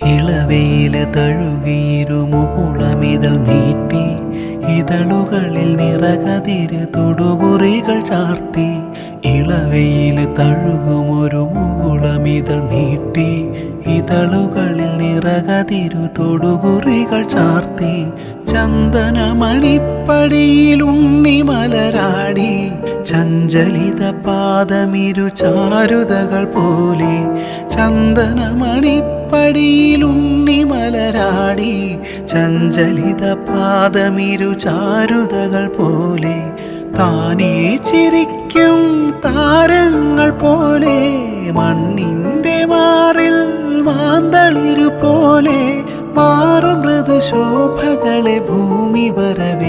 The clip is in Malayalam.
ഇളവയിൽ തഴുകിയിരുമുകുളമിതൾ നീട്ടി ഇതളുകളിൽ നിറകതിര് തൊടുകുറികൾ ചാർത്തി ഇളവയിൽ തഴുകുമൊരു മുകുളമിതൾ നീട്ടി ഇതളുകളിൽ നിറകതിരു തൊടുകുറികൾ ചാർത്തി ചന്ദനമണിപ്പടിയിലുണ്ണി മലരാടി ചഞ്ചലിത പാദമിരു ചാരുതകൾ പോലെ ചന്ദനമണിപ്പടിയിലുണ്ണി മലരാടി ചഞ്ചലിത പാദമിരു ചാരുതകൾ പോലെ താനേ ചിരിക്കും താരങ്ങൾ പോലെ മണ്ണിന്റെ മാറിൽ മാന്തളിരു പോലെ മാറും മൃദുശോഭകളെ ഭൂമി വരവേ.